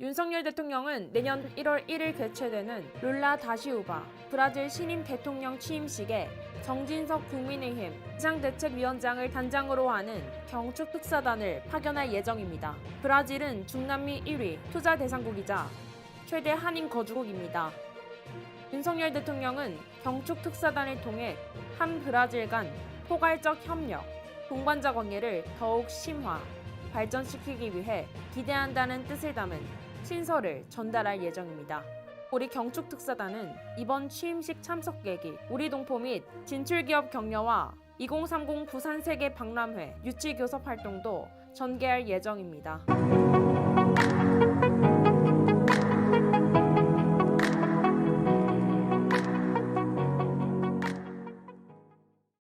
윤석열 대통령은 내년 1월 1일 개최되는 룰라 다시우바 브라질 신임 대통령 취임식에 정진석 국민의힘 비상대책위원장을 단장으로 하는 경축 특사단을 파견할 예정입니다. 브라질은 중남미 1위 투자 대상국이자 최대 한인 거주국입니다. 윤석열 대통령은 경축 특사단을 통해 한 브라질 간 포괄적 협력, 동반자 관계를 더욱 심화, 발전시키기 위해 기대한다는 뜻을 담은 신설을 전달할 예정입니다. 우리 경축 특사단은 이번 취임식 참석객이 우리 동포 및 진출기업 격려와 2030 부산 세계 박람회 유치 교섭 활동도 전개할 예정입니다.